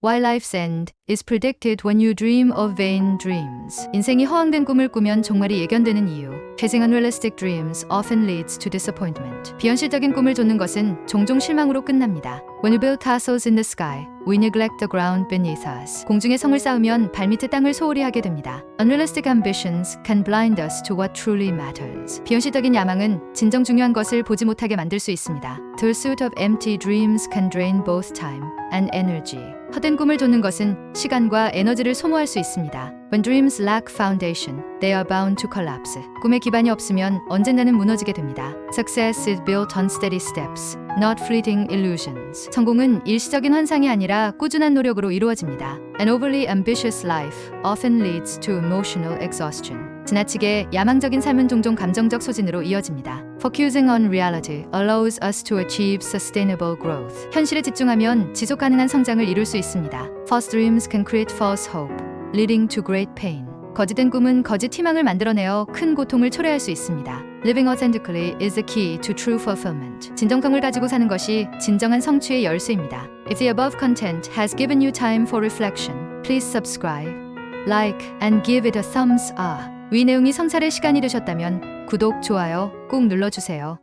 Wildlife's End is predicted when you dream of vain dreams. 인생이 허황된 꿈을 꾸면 종말이 예견되는 이유. Chasing unrealistic dreams often leads to disappointment. 비현실적인 꿈을 쫓는 것은 종종 실망으로 끝납니다. When you build castles in the sky, we neglect the ground beneath us. 공중에 성을 쌓으면 발밑의 땅을 소홀히 하게 됩니다. Unrealistic ambitions can blind us to what truly matters. 비현실적인 야망은 진정 중요한 것을 보지 못하게 만들 수 있습니다. The pursuit of empty dreams can drain both time and energy. 헛된 꿈을 쫓는 것은 시간과 에너지를 소모할 수 있습니다. When dreams lack foundation, they are bound to collapse. 꿈에 기반이 없으면 언젠가는 무너지게 됩니다. Success is built on steady steps, not fleeting illusions. 성공은 일시적인 환상이 아니라 꾸준한 노력으로 이루어집니다. An overly ambitious life often leads to emotional exhaustion. 지나치게 야망적인 삶은 종종 감정적 소진으로 이어집니다. Focusing on reality allows us to achieve sustainable growth. 현실에 집중하면 지속 가능한 성장을 이룰 수 있습니다. False dreams can create false hope, leading to great pain. 거짓된 꿈은 거짓 희망을 만들어내어 큰 고통을 초래할 수 있습니다. Living authentically is the key to true fulfillment. 진정성을 가지고 사는 것이 진정한 성취의 열쇠입니다. If the above content has given you time for reflection, please subscribe, like, and give it a thumbs up. 위 내용이 성찰의 시간이 되셨다면 구독, 좋아요 꼭 눌러주세요.